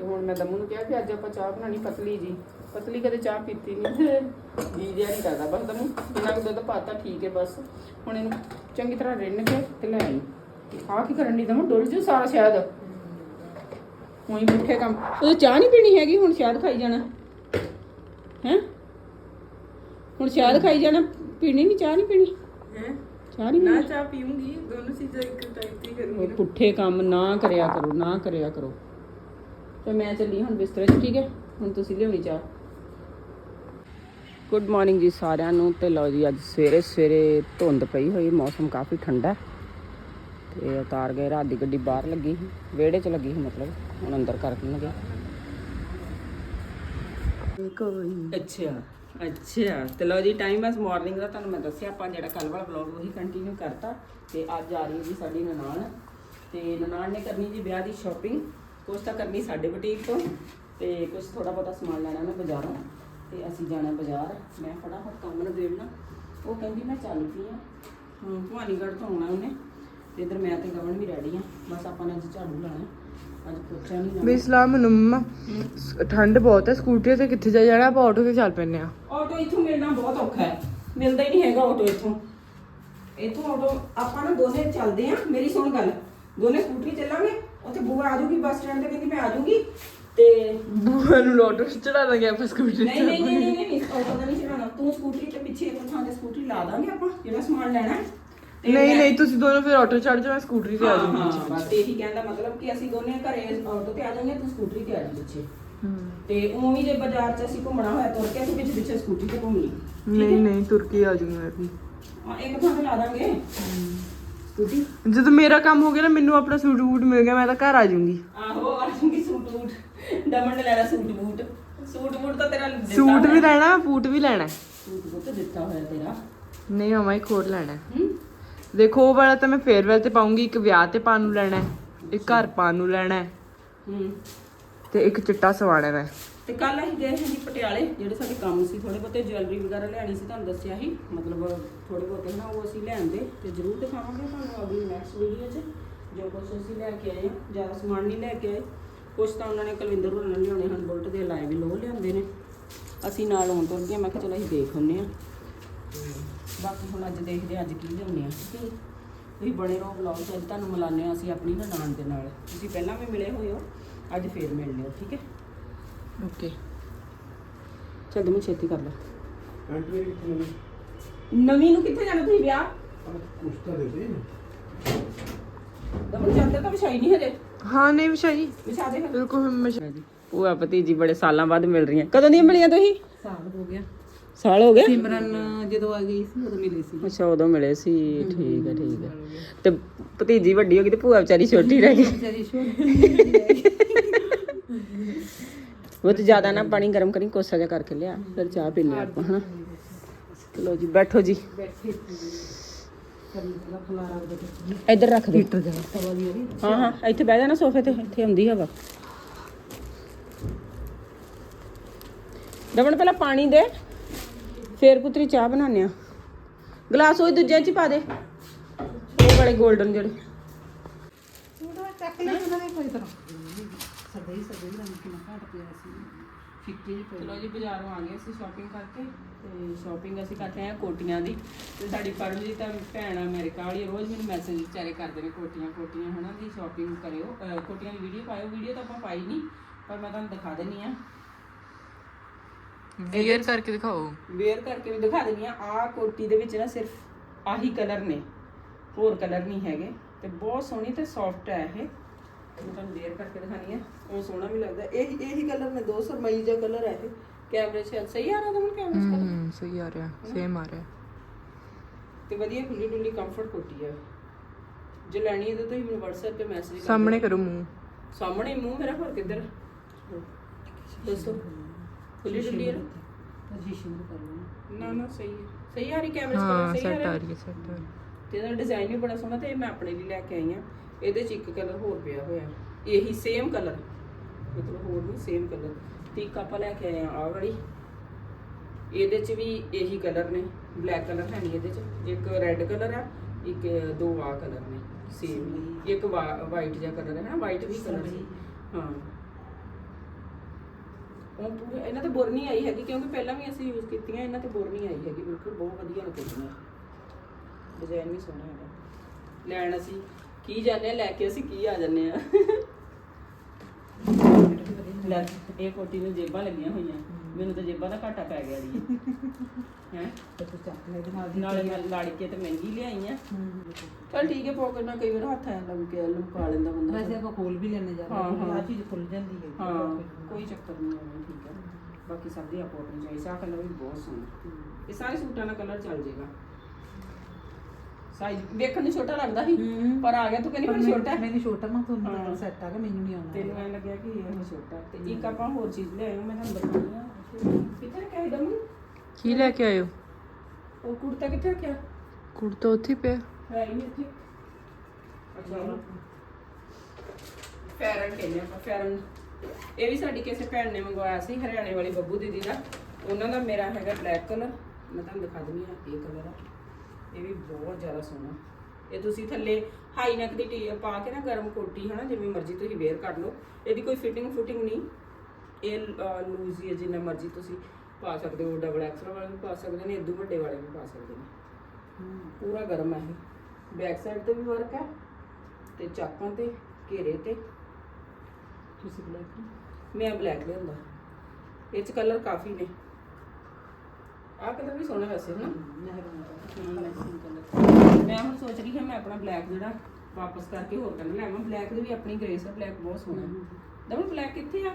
ਤੇ
ਹੁਣ ਮੈਂ ਦਮੂ ਨੂੰ ਕਿਹਾ ਕਿ ਅੱਜ ਆਪਾਂ ਚਾਹ ਬਣਾਣੀ ਪਤਲੀ ਜੀ। ਪਤਲੀ ਕਦੇ ਚਾਹ ਪੀਤੀ ਨਹੀਂ ਜੀ ਜਿਆ ਨਹੀਂ ਕਰਦਾ ਬਸ ਜਿੰਨਾ ਕੁ ਦੁੱਧ ਪਾਤਾ ਠੀਕ ਹੈ ਬਸ। ਹੁਣ ਇਹਨੂੰ ਚੰਗੀ ਤਰ੍ਹਾਂ ਰਿੰਨ ਕੇ ਤੇ ਲੈ ਆਈ। ਆ ਕੀ ਕਰਨ ਦੀ ਦਮੂ? ਡੁੱਲ ਜੂ ਸਾਰਾ ਸ਼ਹਿਦ ਉਹੀ ਮਿੱਠੇ ਕੰਮ। ਉਹ ਚਾਹ ਨਹੀਂ ਪੀਣੀ ਹੈਗੀ ਹੁਣ ਸ਼ਹਿਦ ਖਾਈ ਜਾਣਾ। ਹੈ? ਹੁਣ ਸ਼ਹਿਦ ਖਾਈ ਜਾਣਾ। ਪੀਣੀ ਨਹੀਂ ਚਾਹ ਨਹੀਂ ਪੀਣੀ?
ਹੈ?
ਚਾਹ ਨਹੀਂ
ਨਾ ਚਾਹ ਪੀਉਂਗੀ ਦੋਨੋਂ ਚੀਜ਼ਾਂ ਇੱਕ ਟਾਈਪ ਦੀ ਕਰੂੰਗੀ।
ਪੁੱਠੇ ਕੰਮ ਨਾ ਕਰਿਆ ਕਰੋ ਨਾ ਕਰਿਆ ਕਰੋ। ਤੇ ਮੈਂ ਚੱਲੀ ਹੁਣ ਬਿਸਤਰੇ 'ਚ ਠੀਕ ਹੈ? ਹੁਣ ਤੁਸੀਂ ਲਿਆਉਣੀ ਚਾਹ। ਗੁੱਡ ਮਾਰਨਿੰਗ ਜੀ ਸਾਰਿਆਂ ਨੂੰ ਤੇ ਲਓ ਜੀ ਅੱਜ ਸਵੇਰੇ ਸਵੇਰੇ ਧੁੰਦ ਪਈ ਹੋਈ ਮੌਸਮ ਕਾਫੀ ਠੰਡਾ ਹੈ। ਤੇ ਉਤਾਰ ਗਏ ਰਾਤ ਦੀ ਗੱਡੀ ਬਾਹਰ ਲੱਗੀ ਸੀ ਵਿਹੜੇ 'ਚ ਲੱਗੀ ਸੀ ਮਤਲਬ ਹੁਣ ਅੰਦਰ ਕਰਕੇ ਲੱਗੇ। ਅੱਛਾ ਅੱਛਾ। ਤੇ ਲਓ ਜੀ ਟਾਈਮ ਬਸ ਮਾਰਨਿੰਗ ਦਾ ਤੁਹਾਨੂੰ ਮੈਂ ਦੱਸਿਆ ਆਪਾਂ ਜਿਹੜਾ ਕੱਲ ਵਾਲਾ ਵਲੌਗ ਉਹੀ ਕੰਟੀਨਿਊ ਕਰਤਾ। ਤੇ ਅੱਜ ਆ ਰਹੀ ਹੈ ਜੀ ਸਾਡੀ ਨਨਾਣ। ਤੇ ਨਨਾਣ ਨੇ ਕਰਨੀ ਜੀ ਵਿਆਹ ਦੀ ਸ਼ਾਪਿੰਗ ਕੁਛ ਤਾਂ ਕਰਨੀ ਸਾਡੇ ਬੁਟੀਕ ਤੋਂ ਤੇ ਕੁਝ ਥੋੜਾ ਬਹੁਤਾ ਸਮਾਨ ਲੈਣਾ ਨਾ ਬਾਜ਼ਾਰੋਂ ਤੇ ਅਸੀਂ ਜਾਣਾ ਬਾਜ਼ਾਰ। ਮੈਂ ਫਟਾਫਟ ਕੰਮ ਨਿਬੇੜਨਾ। ਉਹ ਕਹਿੰਦੀ ਮੈਂ ਚੱਲ ਪਈ ਆ ਹੁਣ ਭਵਾਨੀਗੜ੍ਹ ਤੋਂ ਆਉਣਾ ਉਹਨੇ। ਤੇ ਇਧਰ ਮੈਂ ਤੇ ਗਵਨ ਵੀ ਰੈਡੀ ਆ ਬਸ ਆਪਾਂ ਨੇ ਅੱਜ ਝਾੜੂ ਲਾਣਾ ਅੱਜ ਪੋਚਾ ਨਹੀਂ
ਵੀ ਸਲਾਮ ਮੈਨੂੰ ਮੰਮਾ ਠੰਡ ਬਹੁਤ ਹੈ ਸਕੂਟਰੀ ਤੇ ਕਿੱਥੇ ਜਾ ਜਾਣਾ ਆਪਾਂ ਆਟੋ ਤੇ ਚੱਲ ਪੈਨੇ ਆ
ਆਟੋ ਇੱਥੋਂ ਮਿਲਣਾ ਬਹੁਤ ਔਖਾ ਹੈ। ਮਿਲਦਾ ਹੀ ਨਹੀਂ ਹੈਗਾ ਆਟੋ ਇੱਥੋਂ। ਇੱਥੋਂ ਆਟੋ ਆਪਾਂ ਨਾ ਦੋਨੇ ਚੱਲਦੇ ਆ ਮੇਰੀ ਸੁਣ ਗੱਲ। ਦੋਨੇ ਸਕੂਟਰੀ ਚੱਲਾਂਗੇ ਉੱਥੇ ਬੂਆ ਆ ਜਾਊਗੀ ਬੱਸ ਸਟੈਂਡ ਤੇ ਕਹਿੰਦੀ ਮੈਂ ਆ ਜਾਊਗੀ। ਤੇ
ਬੂਆ ਨੂੰ ਆਟੋ ਚੜਾ ਦਾਂਗੇ ਆਪਾਂ ਸਕੂਟਰੀ
ਨਹੀਂ ਨਹੀਂ ਨਹੀਂ ਨਹੀਂ ਨਹੀਂ ਆਟੋ ਦਾ ਨਹੀਂ ਚੜਾਉਣਾ ਤੂੰ ਸਕੂਟਰੀ ਤੇ ਪਿੱਛੇ ਇੱਕ ਥਾਂ ਤੇ ਸਕੂਟਰੀ ਲਾ ਦਾਂਗੇ ਆਪਾਂ ਜਿਹੜਾ ਸਮਾਨ ਲੈਣਾ ਹੈ। ਤੇ
ਨਹੀਂ
ਮੈਂ-
ਨਹੀਂ ਤੁਸੀਂ ਦੋਨੋਂ ਫਿਰ ਆਟੋ ਚੜ ਜਾਓ ਮੈਂ ਸਕੂਟਰੀ ਤੇ ਆ ਜਾਊਂਗੀ
ਹਾਂ ਬਸ ਇਹੀ ਕਹਿੰਦਾ ਮਤਲਬ ਕਿ ਅਸੀਂ ਦੋਨੇ ਘਰੇ ਆਟੋ ਤੇ ਆ ਜਾਵਾਂਗੇ ਤੂੰ ਸਕੂਟਰੀ ਤੇ ਆ ਜੀ ਪਿੱਛੇ। ਤੇ ਉਵੇਂ ਜੇ ਬਾਜ਼ਾਰ 'ਚ ਅਸੀਂ ਘੁੰਮਣਾ ਹੋਇਆ ਤੁਰ ਕੇ ਅਸੀਂ ਪਿੱਛੇ ਪਿੱਛੇ ਸਕੂਟਰੀ ਤੇ ਘੁੰਮ ਲਈ
ਨਹੀਂ ਨਹੀਂ ਤੁਰ ਕੇ ਆ ਜਾਊਂਗੀ ਮੈਂ ਵੀ।
ਹਾਂ ਇੱਕ ਥਾਂ ਤੇ ਲਾ ਦਾਂਗੇ। ਸਕੂਟੀ?
ਜਦੋਂ ਮੇਰਾ ਕੰਮ ਹੋ ਗਿਆ ਨਾ ਮੈਨੂੰ ਆਪਣਾ ਸੂਟ ਬੂਟ ਮਿਲ ਗਿਆ ਮੈਂ ਤਾਂ ਘਰ ਆ ਜਾਊਂਗੀ।
ਆਹੋ ਆ ਜੂਗੀ ਸੂਟ ਬੂਟ। ਦਮਨ ਨੇ ਲੈਣਾ ਸੂਟ ਬੂਟ। ਸੂਟ ਬੂਟ ਤਾਂ ਤੇਰਾ ਦਿੱਤਾ
ਸੂਟ ਵੀ
ਹੋਇਆ।
ਲੈਣਾ ਬੂਟ ਵੀ ਲੈਣਾ।
ਸੂਟ ਬੂਟ ਤਾਂ ਦਿੱਤਾ ਹੋਇਆ ਤੇਰਾ।
ਨਹੀਂ ਮਮਾ ਇੱਕ ਹੋਰ ਲੈਣਾ।
ਹੂੰ?
ਦੇਖੋ ਉਹ ਵਾਲਾ ਤਾਂ ਮੈਂ ਫੇਅਰਵੈਲ ਤੇ ਪਾਉਂਗੀ ਇੱਕ ਵਿਆਹ ਤੇ ਪਾਉਣ ਨੂੰ ਲੈਣਾ ਹੈ, ਇੱਕ ਘਰ ਪਾਉਣ ਨੂੰ ਲੈਣਾ। ਹੈ,
ਹੂੰ।
ਤੇ ਇੱਕ ਚਿੱਟਾ ਸਵਾਣਾ ਮੈਂ।
ਤੇ ਕੱਲ ਅਸੀਂ ਗਏ ਸੀ ਜੀ ਪਟਿਆਲੇ, ਜਿਹੜੇ ਸਾਡੇ ਕੰਮ ਸੀ ਥੋੜੇ ਬਹੁਤੇ ਜੁਐਲਰੀ ਵਗੈਰਾ ਲੈਣੀ ਸੀ, ਤੁਹਾਨੂੰ ਦੱਸਿਆ ਸੀ। ਮਤਲਬ ਥੋੜੇ ਬਹੁਤੇ ਨਾ, ਉਹ ਅਸੀਂ ਲੈਣ ਦੇ ਤੇ ਜ਼ਰੂਰ ਦਿਖਾਵਾਂਗੇ ਤੁਹਾਨੂੰ ਅਗਲੀ ਨੈਕਸਟ ਵੀਡੀਓ 'ਚ। ਜੋ ਕੁਝ ਅਸੀਂ ਲੈ ਕੇ ਆਏ ਹਾਂ ਜ਼ਿਆਦਾ ਸਮਾਨ ਨਹੀਂ ਲੈ ਕੇ ਆਏ। ਕੁਝ ਤਾਂ ਉਹਨਾਂ ਨੇ ਕੁਲਵਿੰਦਰ ਹੋਰਾਂ ਨੇ ਲਿਆਉਣੇ ਹਨ, ਬੁਲਟ ਦੇ ਲਾਏ ਵੀ ਲੋ ਲਿਆਉਂਦੇ ਨੇ। ਅਸੀਂ ਨਾਲ ਆਉਣ ਤੋਂ ਅੱਗੇ ਮੈਂ ਕਿਹਾ ਚਲੋ ਅਸੀਂ ਦੇਖ ਹੁੰਨੇ ਆ ਬਾਕੀ ਹੁਣ ਅੱਜ ਦੇਖਦੇ ਹਾਂ ਅੱਜ ਕੀ ਲਿਆਉਣੇ ਆ ਠੀਕ ਹੈ ਜੀ? ਤੁਸੀਂ ਬੜੇ ਰਹੋ ਵਲੌਗ 'ਚ, ਅੱਜ ਤੁਹਾਨੂੰ ਮਿਲਾਉਂਦੇ ਹਾਂ ਅਸੀਂ ਆਪਣੀ ਨਨਾਣ ਦੇ ਨਾਲ। ਤੁਸੀਂ ਪਹਿਲਾਂ ਵੀ ਮਿਲੇ ਹੋਏ ਹੋ, ਅੱਜ ਫੇਰ ਮਿਲ ਹੋ, ਠੀਕ ਹੈ।
ਓਕੇ।
ਚੱਲ ਮੈਂ ਛੇਤੀ ਕਰ ਲੈ।
ਮੇਰੀ ਕਿੱਥੇ
ਨਵੀਂ ਨੂੰ ਕਿੱਥੇ ਜਾਣਾ ਤੁਸੀਂ ਵਿਆਹ?
ਕੁਛ ਤਾਂ ਦੇ ਦੇ।
ਦਮਨ ਚਾਦਰ ਤਾਂ ਵਿਛਾਈ ਨਹੀਂ ਹਜੇ।
ਹਾਂ ਨਹੀਂ ਵਿਸ਼ਾਈ
ਵਿਛਾ ਦੇ ਫਿਰ
ਬਿਲਕੁਲ ਮੈਂ
ਉਹ ਆ ਭਤੀਜੀ ਬੜੇ ਸਾਲਾਂ ਬਾਅਦ ਮਿਲ ਰਹੀਆਂ। ਕਦੋਂ ਦੀਆਂ ਮਿਲੀਆਂ ਤੁਸੀਂ?
ਸਾਲ ਹੋ ਗਿਆ।
ਸਾਲ ਹੋ ਗਏ
ਸਿਮਰਨ ਜਦੋਂ ਆ ਗਈ ਸੀ ਉਦੋਂ ਮਿਲੀ ਸੀ।
ਅੱਛਾ ਉਦੋਂ ਮਿਲੇ ਸੀ। ਠੀਕ ਹੈ ਠੀਕ ਹੈ। ਤੇ ਭਤੀਜੀ ਵੱਡੀ ਹੋ ਗਈ ਤੇ ਭੂਆ ਵਿਚਾਰੀ ਛੋਟੀ ਰਹਿ ਗਈ।
ਵਿਚਾਰੀ ਛੋਟੀ
ਉਹ ਤੇ ਜ਼ਿਆਦਾ ਨਾ ਪਾਣੀ ਗਰਮ ਕਰੀ ਕੋਸਾ ਜਿਹਾ ਕਰਕੇ ਲਿਆ ਫਿਰ ਚਾਹ ਪੀਨੇ ਆਪਾਂ ਹਨਾ। ਚਲੋ ਜੀ ਬੈਠੋ ਜੀ। ਇੱਧਰ ਰੱਖ ਦੇ ਹਾਂ ਹਾਂ ਇੱਥੇ ਬਹਿ ਜਾਣਾ ਸੋਫੇ ਤੇ ਇੱਥੇ ਹੁੰਦੀ ਹਵਾ। ਦਮਨ ਪਹਿਲਾਂ ਪਾਣੀ ਦੇ ਫੇਰ ਪੁੱਤਰੀ ਚਾਹ ਬਣਾਉਂਦੇ ਆ। ਗਲਾਸ ਉਹ ਦੂਜੇ ਚ ਪਾ ਦੇ। ਉਹ ਵਾਲੇ 골ਡਨ ਜਿਹੜੇ ਚਲੋ ਜੀ ਬਾਜ਼ਾਰੋਂ ਆ ਗਏ ਅਸੀਂ ਸ਼ਾਪਿੰਗ ਕਰਕੇ ਤੇ ਸ਼ਾਪਿੰਗ ਅਸੀਂ ਕਰਦੇ ਆ ਕੋਟੀਆਂ ਦੀ। ਤੇ ਸਾਡੀ ਪਰਮਜੀਤ ਤਾਂ ਭੈਣ ਆ ਅਮਰੀਕਾ ਵਾਲੀ ਰੋਜ਼ ਮੈਨੂੰ ਮੈਸੇਜ ਵਿਚਾਰੇ ਕਰਦੇ ਨੇ ਕੋਟੀਆਂ ਕੋਟੀਆਂ ਹਨਾ ਦੀ ਸ਼ਾਪਿੰਗ ਕਰਿਓ। ਅਹ ਕੋਟੀਆਂ ਦੀ ਵੀਡੀਓ ਪਾਇਓ ਵੀਡੀਓ ਤਾਂ ਆਪਾਂ ਪਾਈ ਨਹੀਂ ਪਰ ਮੈਂ ਤੁਹਾਨੂੰ ਦਿਖਾ ਦਿੰਨੀ ਆ।
ਵੇਅਰ ਕਰਕੇ ਦਿਖਾਓ।
ਵੇਅਰ ਕਰਕੇ ਵੀ ਦਿਖਾ ਦਿੰਨੀ ਆ। ਆ ਕੋਟੀ ਦੇ ਵਿੱਚ ਨਾ ਸਿਰਫ ਆਹੀ ਕਲਰ ਨੇ ਹੋਰ ਕਲਰ ਨਹੀਂ ਹੈਗੇ। ਤੇ ਬਹੁਤ ਸੋਹਣੀ ਤੇ ਸੌਫਟ ਹੈ ਇਹ। ਮੈਂ ਤੁਹਾਨੂੰ ਵੇਅਰ ਕਰਕੇ ਦਿਖਾਣੀ ਆ। ਉਹ ਸੋਹਣਾ ਵੀ ਲੱਗਦਾ। ਇਹ ਇਹੀ ਕਲਰ ਨੇ ਦੋ ਸਰਮਈ ਜਿਹਾ ਕਲਰ ਹੈ ਇਹ। ਕੈਮਰੇ 'ਚ ਸਹੀ ਆ ਰਿਹਾ ਤੁਹਾਨੂੰ ਕੈਮਰੇ 'ਚ colour?
ਹੂੰ ਸਹੀ ਆ ਰਿਹਾ। ਸੇਮ ਆ ਰਿਹਾ।
ਤੇ ਵਧੀਆ ਖੁੱਲੀ ਡੁੱਲੀ ਕੰਫਰਟ ਕੋਟੀ ਆ। ਜੇ ਲੈਣੀ ਹੈ ਤਾਂ ਤੁਸੀਂ ਮੈਨੂੰ WhatsApp ਤੇ ਮੈਸੇਜ ਕਰ
ਸਾਹਮਣੇ ਕਰੋ ਮੂੰਹ।
ਸਾਹਮਣੇ ਮੂੰਹ ਮੇਰਾ ਹੋਰ ਕਿੱਧਰ? ਦੱਸੋ। ਖੁੱਲੀ ਡੁੱਲੀ ਹੈ ਪੋਜੀਸ਼ਨ ਕਰ ਲਓ ਨਾ ਨਾ ਸਹੀ ਹੈ ਸਹੀ ਆ ਰਹੀ ਕੈਮਰੇ 'ਚ
ਹਾਂ
colour ਸਹੀ ਆ
ਸੈੱਟ ਆ
ਰਿਹਾ?
ਰਹੀ ਹੈ ਸੈੱਟ ਆ ਰਹੀ ਹੈ।
ਤੇ ਇਹਦਾ ਡਿਜ਼ਾਈਨ ਵੀ ਬੜਾ ਸੋਹਣਾ ਤੇ ਇਹ ਮੈਂ ਆਪਣੇ ਲਈ ਲੈ ਕੇ ਆਈ ਆ। ਇਹਦੇ ਚ ਇੱਕ ਕਲਰ ਹੋਰ ਪਿਆ ਹੋਇਆ। ਇਹੀ ਸੇਮ ਕਲਰ ਮਤਲਬ ਹੋਰ ਨਹੀਂ ਸੇਮ ਕਲਰ ਤੇ ਇੱਕ ਆਪਾਂ ਲੈ ਕੇ ਆਏ ਆ ਵਾਲੀ। ਇਹਦੇ ਚ ਵੀ ਇਹੀ ਕਲਰ ਨੇ। ਬਲੈਕ ਕਲਰ ਹੈ ਨਹੀਂ ਇਹਦੇ ਚ। ਇੱਕ ਰੈੱਡ ਕਲਰ ਆ ਇੱਕ ਦੋ ਆ ਕਲਰ ਨੇ। ਸੇਮ ਇੱਕ ਵਾਈਟ ਜਿਹਾ ਕਲਰ ਹੈ ਨਾ ਵਾਈਟ ਵੀ ਕਲਰ ਸੀ। ਹਾਂ। ਉਹ ਪੂਰੇ ਇਹਨਾਂ ਤੇ ਬੁਰ ਨਹੀਂ ਆਈ ਹੈਗੀ ਕਿਉਂਕਿ ਪਹਿਲਾਂ ਵੀ ਅਸੀਂ ਯੂਜ਼ ਕੀਤੀਆਂ ਇਹਨਾਂ ਤੇ ਬੁਰ ਨਹੀਂ ਆਈ ਹੈਗੀ। ਬਿਲਕੁਲ ਬਹੁਤ ਵਧੀਆ ਲੱਗਦੀਆਂ ਡਿਜ਼ਾਈਨ ਵੀ ਸੋਹਣਾ ਹੈਗਾ। ਲੈਣ ਅਸੀਂ ਕੀ ਜਾਂਦੇ ਆ ਲੈ ਕੇ ਅਸੀਂ ਕੀ ਆ ਜਾਂਦੇ ਆ? ਲੈ ਇਹ ਕੋਟੀ ਨੂੰ ਜੇਬਾਂ ਲੱਗੀਆਂ ਹੋਈਆਂ। ਮੈਨੂੰ ਤਾਂ ਜੇਬਾਂ ਦਾ ਘਾਟਾ ਪੈ ਗਿਆ ਜੀ। ਹੈ?
ਤੇ ਤੂੰ ਚੱਕ ਲੈ ਇਹਦੇ ਨਾਲ ਦੀ
ਨਾਲੇ ਮੈਂ ਲੜ ਕੇ ਤੇ ਮਹਿੰਗੀ ਲਿਆਈ ਆ। ਚਲ ਠੀਕ ਹੈ ਪੋਕਟ ਨਾਲ ਕਈ ਵਾਰ ਹੱਥ ਐਂ ਲੱਗ ਕੇ ਲਮਕਾ ਲੈਂਦਾ ਬੰਦਾ।
ਵੈਸੇ ਆਪਾਂ ਖੋਲ ਵੀ ਲੈਣੇ ਜਾ
ਹਾਂ, ਹਾਂ।
ਆ ਚੀਜ਼ ਖੁੱਲ ਜਾਂਦੀ ਹੈ।
ਹਾਂ ਕੋਈ ਚੱਕਰ ਨਹੀਂ ਆਉਂਦਾ ਠੀਕ ਹੈ। ਬਾਕੀ ਸਭ ਦੀ ਆਪੋ ਆਪਣੀ ਚੋਇਸ ਆ ਕਲਰ ਵੀ ਬਹੁਤ ਸੋਹਣਾ। ਇਹ ਸਾਰੇ ਸੂਟਾਂ ਦਾ ਕਲਰ ਚੱਲ ਜਾਏਗਾ ਸਾਈਜ਼ ਵੇਖਣ ਨੂੰ ਛੋਟਾ ਲੱਗਦਾ ਸੀ
ਹੂੰ।
ਪਰ ਆ ਗਿਆ ਤੂੰ ਕਹਿੰਦੀ ਪਰ ਛੋਟਾ ਹੈ।
ਮੈਨੂੰ ਛੋਟਾ ਮਾ ਤੁਹਾਨੂੰ
ਹਾਂ।
ਸੈੱਟ ਆ ਗਿਆ ਮੈਨੂੰ ਨਹੀਂ ਆਉਂਦਾ।
ਤੈਨੂੰ ਐਂ ਲੱਗਿਆ ਕਿ ਇਹ ਛੋਟਾ ਤੇ ਇੱਕ ਆਪਾਂ ਹੋਰ ਚੀਜ਼ ਲਿਆਏ ਹਾਂ, ਮੈਂ ਤੁਹਾਨੂੰ ਦਿਖਾਉਂਦੀ ਆ ਕਿੱਥੇ ਰੱਖਿਆ ਸੀ ਦਮਨ?
ਕੀ ਲੈ ਕੇ ਆਇਓ?
ਉਹ ਕੁੜਤਾ ਕਿੱਥੇ ਰੱਖਿਆ?
ਕੁੜਤਾ ਉੱਥੇ ਪਿਆ।
ਹੈ ਹੀ ਨਹੀਂ ਇੱਥੇ। ਅੱਛਾ। ਫੈਰਨ ਕਹਿੰਦੇ ਆਪਾਂ ਫੈਰਨ। ਇਹ ਵੀ ਸਾਡੀ ਕਿਸੇ ਭੈਣ ਨੇ ਮੰਗਵਾਇਆ ਸੀ ਹਰਿਆਣੇ ਵਾਲੀ ਬੱਬੂ ਦੀਦੀ ਦਾ। ਉਹਨਾਂ ਦਾ ਮੇਰਾ ਹੈਗਾ ਬਲੈਕ ਕਲਰ। ਮੈਂ ਤੁਹਾਨੂੰ ਦਿਖਾ ਦਿੰਦੀ ਆ ਇਹ ਕਲਰ ਆ। ਇਹ ਵੀ ਬਹੁਤ ਜ਼ਿਆਦਾ ਸੋਹਣਾ। ਇਹ ਤੁਸੀਂ ਥੱਲੇ ਹਾਈ ਨੈਕ ਦੀ ਟੀ ਪਾ ਕੇ ਨਾ ਗਰਮ ਕੋਟੀ ਹਨਾ ਜਿਵੇਂ ਮਰਜ਼ੀ ਤੁਸੀਂ ਵੇਅਰ ਕਰ ਲਓ। ਇਹਦੀ ਕੋਈ ਫਿਟਿੰਗ ਫੁਟਿੰਗ ਨਹੀਂ। ਇਹ ਲੂਜ਼ ਹੀ ਹੈ ਜਿੰਨਾ ਮਰਜ਼ੀ ਤੁਸੀਂ ਪਾ ਸਕਦੇ ਹੋ ਡਬਲ ਐਕਸਲ ਵਾਲੇ ਵੀ ਪਾ ਸਕਦੇ ਨੇ ਇਦੋਂ ਵੱਡੇ ਵਾਲੇ ਵੀ ਪਾ ਸਕਦੇ ਨੇ। ਪੂਰਾ ਗਰਮ ਹੈ ਇਹ। ਬੈਕ ਸਾਈਡ ਤੇ ਵੀ ਵਰਕ ਹੈ ਤੇ ਚਾਕਾਂ ਤੇ ਘੇਰੇ ਤੇ।
ਤੁਸੀਂ ਬਲੈਕ
ਮੈਂ ਬਲੈਕ ਲਿਆਂਦਾ। ਇਹ ਚ ਕਲਰ ਕਾਫੀ ਨੇ। ਆਹ ਕਲਰ ਵੀ ਸੋਹਣਾ ਵੈਸੇ ਹਨਾ? ਮੈਂ ਹੁਣ ਸੋਚ ਰਹੀ ਹਾਂ ਮੈਂ ਆਪਣਾ ਬਲੈਕ ਜਿਹੜਾ ਵਾਪਸ ਕਰਕੇ ਹੋਰ ਕਲਰ ਲੈਵਾਂ ਬਲੈਕ ਦੀ ਵੀ ਆਪਣੀ ਗ੍ਰੇਸ ਹੈ ਬਲੈਕ ਬਹੁਤ ਸੋਹਣਾ। ਦਮਨ ਬਲੈਕ ਕਿੱਥੇ ਆ?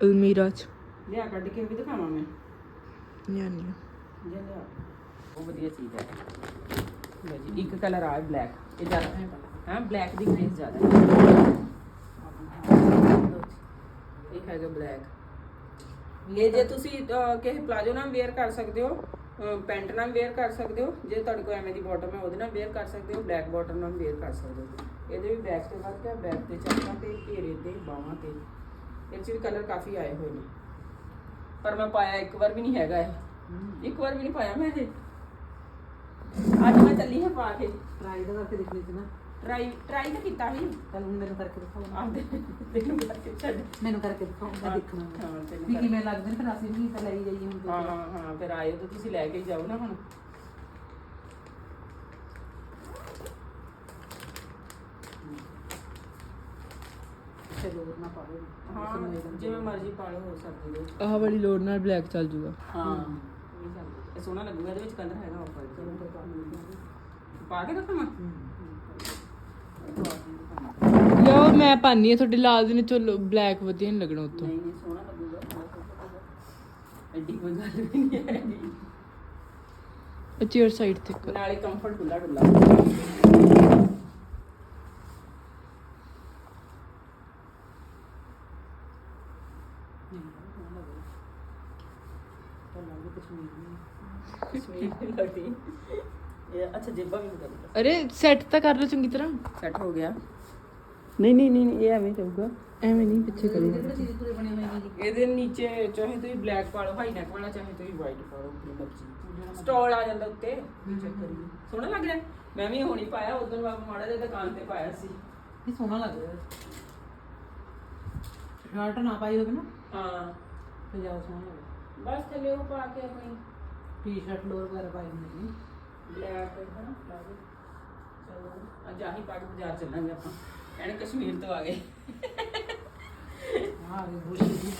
ਅਲਮੀਰਾ ਚ।
ਲਿਆ ਕੱਢ ਕੇ ਵੀ ਦਿਖਾਵਾਂ ਮੈਂ।
ਯਾਨੀ
ਜੇ ਲਿਆ। ਉਹ ਵਧੀਆ ਚੀਜ਼ ਹੈ ਲਓ ਜੀ ਇੱਕ ਕਲਰ ਆ ਬਲੈਕ ਇਹ ਜ਼ਿਆਦਾ ਹੈ ਹਾਂ ਬਲੈਕ ਦੀ ਗ੍ਰੇਸ ਜ਼ਿਆਦਾ ਹੈ। ਇਹ ਹੈਗਾ ਬਲੈਕ ਇਹ ਜੇ ਤੁਸੀਂ ਅਹ, ਕਿਸੇ ਪਲਾਜੋ ਨਾਲ ਵੇਅਰ ਕਰ ਸਕਦੇ ਹੋ ਪੈਂਟ ਨਾਲ ਵੇਅਰ ਕਰ ਸਕਦੇ ਹੋ ਜੇ ਤੁਹਾਡੇ ਕੋਲ ਐਵੇਂ ਦੀ ਬਾਟਮ ਹੈ ਉਹਦੇ ਨਾਲ ਵੇਅਰ ਕਰ ਸਕਦੇ ਹੋ ਬਲੈਕ ਬਾਟਮ ਨਾਲ ਵੇਅਰ ਕਰ ਸਕਦੇ ਹੋ। ਇਹਦੇ ਵੀ ਬੈਕ ਤੇ ਵਰਕ ਹੈ ਬੈਕ ਤੇ ਚਾਕਾਂ ਤੇ ਘੇਰੇ ਤੇ ਬਾਹਾਂ ਤੇ। ਇਹ 'ਚ ਵੀ ਕਲਰ ਕਾਫੀ ਆਏ ਹੋਏ ਨੇ। ਪਰ ਮੈਂ ਪਾਇਆ ਇੱਕ ਵਾਰ ਵੀ ਨਹੀਂ ਹੈਗਾ ਇਹ। ਇੱਕ ਵਾਰ ਵੀ ਨਹੀਂ ਪਾਇਆ ਮੈਂ ਇਹ। ਅੱਜ ਮੈਂ ਚੱਲੀ ਹਾਂ ਪਾ ਕੇ।
ਟਰਾਈ ਦਾ ਕਰਕੇ ਦੇਖਣੀ ਸੀ ਨਾ।
ਟਰਾਈ ਟਰਾਈ ਤਾਂ ਕੀਤਾ ਸੀ।
ਕੱਲ ਹੁਣ ਮੈਨੂੰ ਕਰਕੇ ਦਿਖਾਓ।
ਆਪਦੇ ਤੈਨੂੰ ਕਰਕੇ ਛੱਡ।
ਮੈਨੂੰ ਕਰਕੇ ਦਿਖਾਓ ਮੈਂ
ਹਾਂ,
ਦੇਖਣਾ।
ਹਾਂ, ਤੈਨੂੰ
ਵੀ
ਕਰ-
ਕਿਵੇਂ ਲੱਗਦੇ ਨੇ ਫਿਰ ਅਸੀਂ ਵੀ ਤਾਂ ਲਈ ਜਾਈਏ ਹੁਣ
ਹਾਂ ਹਾਂ ਹਾਂ ਫਿਰ ਆਏ ਤਾਂ ਤੁਸੀਂ ਲੈ ਕੇ ਹੀ ਜਾਓ ਨਾ ਹੁਣ।
ਚਲੋ ਨਾ ਪਾਓ।
ਹਾਂ ਜਿਵੇਂ ਮਰਜ਼ੀ ਪਾ ਲਓ ਹੋ ਸਕਦੀ ਦੇ
ਆਹ ਵਾਲੀ ਲੋੜ ਨਾਲ ਬਲੈਕ ਚੱਲ ਜੂਗਾ।
ਹਾਂ। ਇਹ ਚੱਲ- ਇਹ ਸੋਹਣਾ ਲੱਗੂਗਾ ਇਹਦੇ ਵਿੱਚ ਕਲਰ ਹੈਗਾ ਆਫ ਵਾਈਟ ਪਾ ਕੇ ਦਿਖਾਵਾਂ
ਯੋ ਮੈਂ ਪਾਣੀ ਆ ਤੁਹਾਡੇ ਲਾਲ ਦੇ ਵਿੱਚੋਂ ਬਲੈਕ ਵਧੀਆ ਨਹੀਂ ਲੱਗਣਾ ਉੱਤੋਂ।
ਨਹੀਂ ਨਹੀਂ ਸੋਹਣਾ ਲੱਗੂਗਾ। ਐਡੀ ਕੋਈ ਗੱਲ ਵੀ ਨਹੀਂ ਹੈਗੀ
ਅੱਛੀ ਹੋਰ ਸਾਈਡ ਤੇ ਕਰ
ਨਾਲੇ ਕੰਫਰਟ ਡੁੱਲਾ ਡੁੱਲਾ। ਕਸ਼ਮੀਰ ਲੱਗਦੀ। ਇਹ ਅੱਛਾ ਜੇਬਾਂ ਵੀ ਕਰ
ਅਰੇ ਸੈੱਟ ਤਾਂ ਕਰ ਲਓ ਚੰਗੀ ਤਰ੍ਹਾਂ
ਸੈੱਟ ਹੋ ਗਿਆ ਨਹੀਂ ਨਹੀਂ ਨਹੀਂ ਇਹ ਐਵੇਂ ਰਹੂਗਾ
ਐਵੇਂ ਨਹੀਂ ਪਿੱਛੇ ਕਰੀ
ਕਿਹੜੇ ਚੀਜ਼ ਪੂਰੇ ਬਣੇ ਹੋਏ ਨੇ ਜੀ
ਇਹਦੇ ਨੀਚੇ ਚਾਹੇ ਤੁਸੀਂ ਬਲੈਕ ਪਾ ਲਓ ਹਾਈ ਨੈਕ ਵਾਲਾ ਚਾਹੇ ਤੁਸੀਂ ਵਾਈਟ ਪਾ ਲਓ ਆਪਣੀ ਮਰਜ਼ੀ। ਸਟੋਲ ਆ ਜਾਂਦਾ ਉੱਤੇ। ਚੈੱਕ ਕਰੀਏ। ਸੋਹਣਾ ਲੱਗ ਰਿਹਾ? ਮੈਂ ਵੀ ਹੁਣੀ ਪਾਇਆ ਉਦੋਂ ਮੈਂ ਮਾੜਾ ਜਿਹਾ ਦੁਕਾਨ ਤੇ ਪਾਇਆ ਸੀ।
ਇਹ ਸੋਹਣਾ ਲੱਗ ਰਿਹਾ। ਸ਼ਰਟ ਨਾ ਪਾਈ ਹੋਵੇ ਨਾ
ਹਾਂ।
ਤੇ ਜ਼ਿਆਦਾ ਸੋਹਣਾ ਲੱਗਦਾ।
ਬਸ ਥੱਲੇ ਉਹ ਪਾ ਕੇ ਆਪਣੀ
ਟੀ-ਸ਼ਰਟ ਲੋਅਰ ਵਗੈਰਾ ਪਾਈ ਹੁੰਦੀ ਨੇ
ਬਲੈਕ ਹੈ ਨਾ ਪਲਾਜ਼ੋ ਚਲੋ ਅੱਜ ਆਹੀ ਪਾ ਕੇ ਬਾਜ਼ਾਰ ਚੱਲਾਂਗੇ ਆਪਾਂ। ਕਸ਼ਮੀਰ ਤੋਂ ਆ ਗਏ।
ਬੁਸ਼ੀ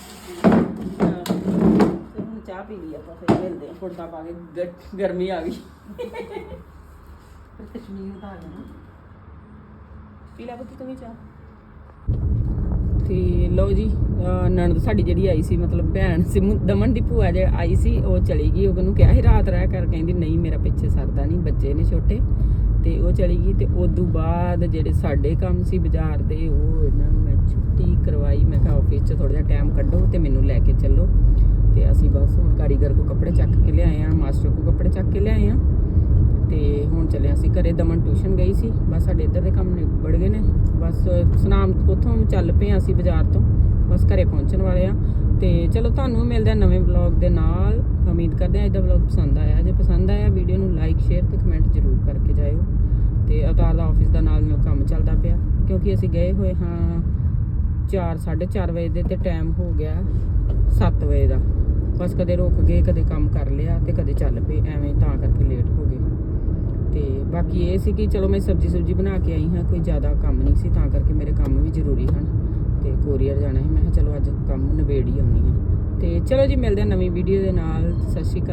ਤੇ ਹੁਣ ਚਾਹ ਪੀ ਲਈ ਆਪਾਂ ਫਿਰ ਮਿਲਦੇ ਹਾਂ। ਕੁੜਤਾ ਪਾ ਕੇ ਗਰਮੀ ਆ ਗਈ।
ਫਿਰ ਕਸ਼ਮੀਰ ਦਾ ਆ ਗਿਆ ਨਾ।
ਪੀ ਲੈ ਪੁੱਤ ਤੂੰ ਵੀ ਚਾਹ। ਤੇ ਲਓ ਜੀ ਨਣਦ ਸਾਡੀ ਜਿਹੜੀ ਆਈ ਸੀ, ਮਤਲਬ ਭੈਣ ਸਿਮੂ ਦਮਨ ਦੀ ਭੂਆ ਜੇ ਆਈ ਸੀ, ਉਹ ਚਲੀ ਗਈ। ਉਹਨੂੰ ਕਿਹਾ ਸੀ, ਰਾਤ ਰਹਿ ਕਰ, ਕਹਿੰਦੀ, ਨਹੀਂ, ਮੇਰਾ ਪਿੱਛੇ ਸਰਦਾ ਨਹੀਂ, ਬੱਚੇ ਨੇ ਛੋਟੇ। ਤੇ ਉਹ ਚਲੀ ਗਈ ਤੇ ਉਦੋਂ ਬਾਅਦ ਜਿਹੜੇ ਸਾਡੇ ਕੰਮ ਸੀ ਬਾਜ਼ਾਰ ਦੇ, ਉਹ ਇਹਨਾਂ ਨੂੰ ਮੈਂ ਛੁੱਟੀ ਕਰਵਾਈ। ਮੈਂ ਕਿਹਾ, ਆਫਿਸ 'ਚ ਥੋੜਾ ਜਿਹਾ ਟਾਈਮ ਕੱਢੋ ਤੇ ਮੈਨੂੰ ਲੈ ਕੇ ਚੱਲੋ। ਤੇ ਅਸੀਂ ਬਸ ਹੁਣ ਕਾਰੀਗਰ ਕੋ ਕੱਪੜੇ ਚੱਕ ਕੇ ਲਿਆਏ ਆ, ਮਾਸਟਰ ਕੋ ਕੱਪੜੇ ਚੱਕ ਕੇ ਲਿਆਏ ਆ। ਤੇ ਹੁਣ ਚੱਲੇ ਅਸੀਂ ਘਰੇ। ਦਮਨ ਟਿਊਸ਼ਨ ਗਈ ਸੀ। ਬਸ ਸਾਡੇ ਇੱਧਰ ਦੇ ਕੰਮ ਨਿਬੜ ਗਏ ਨੇ ਬਸ ਸੁਨਾਮ ਉੱਥੋਂ ਚੱਲ ਪਏ ਹਾਂ ਅਸੀਂ ਬਾਜ਼ਾਰ ਤੋਂ, ਬਸ ਘਰੇ ਪਹੁੰਚਣ ਵਾਲੇ ਆ ਤੇ ਚਲੋ ਤੁਹਾਨੂੰ ਮਿਲਦੇ ਆ ਨਵੇਂ ਵਲੌਗ ਦੇ ਨਾਲ। ਉਮੀਦ ਕਰਦੇ ਆ ਇਹਦਾ ਵਲੌਗ ਪਸੰਦ ਆਇਆ। ਜੇ ਪਸੰਦ ਆਇਆ ਵੀਡੀਓ ਨੂੰ ਲਾਈਕ ਸ਼ੇਅਰ ਤੇ ਕਮੈਂਟ ਜ਼ਰੂਰ ਕਰਕੇ ਜਾਇਓ। ਤੇ ਅਵਤਾਰ ਦਾ ਆਫਿਸ ਦਾ ਨਾਲ ਨਾਲ ਕੰਮ ਚੱਲਦਾ ਪਿਆ, ਕਿਉਂਕਿ ਅਸੀਂ ਗਏ ਹੋਏ ਹਾਂ 4 4:30 ਵਜੇ ਦੇ ਤੇ ਟਾਈਮ ਹੋ ਗਿਆ 7 ਵਜੇ ਦਾ। ਬਸ ਕਦੇ ਰੁਕ ਗਏ, ਕਦੇ ਕੰਮ ਕਰ ਲਿਆ ਤੇ ਕਦੇ ਚੱਲ ਪਏ, ਐਵੇਂ ਤਾਂ ਕਰਕੇ ਲੇਟ ਹੋ ਤੇ ਬਾਕੀ ਇਹ ਸੀ ਕਿ ਚਲੋ ਮੈਂ ਸਬਜੀ ਸੁਬਜੀ ਬਣਾ ਕੇ ਆਈ ਹਾਂ, ਕੋਈ ਜ਼ਿਆਦਾ ਕੰਮ ਨਹੀਂ ਸੀ, ਤਾਂ ਕਰਕੇ ਮੇਰੇ ਕੰਮ ਵੀ ਜ਼ਰੂਰੀ ਹਨ ਤੇ ਕੋਰੀਅਰ ਜਾਣਾ ਸੀ। ਮੈਂ ਕਿਹਾ ਚਲੋ ਅੱਜ ਕੰਮ ਨਿਬੇੜ ਹੀ ਆਉਣੀ ਆ ਤੇ ਚਲੋ ਜੀ, ਮਿਲਦੇ ਹਾਂ ਨਵੀਂ ਵੀਡੀਓ ਦੇ ਨਾਲ। ਸਤਿ ਸ਼੍ਰੀ ਅਕਾਲ।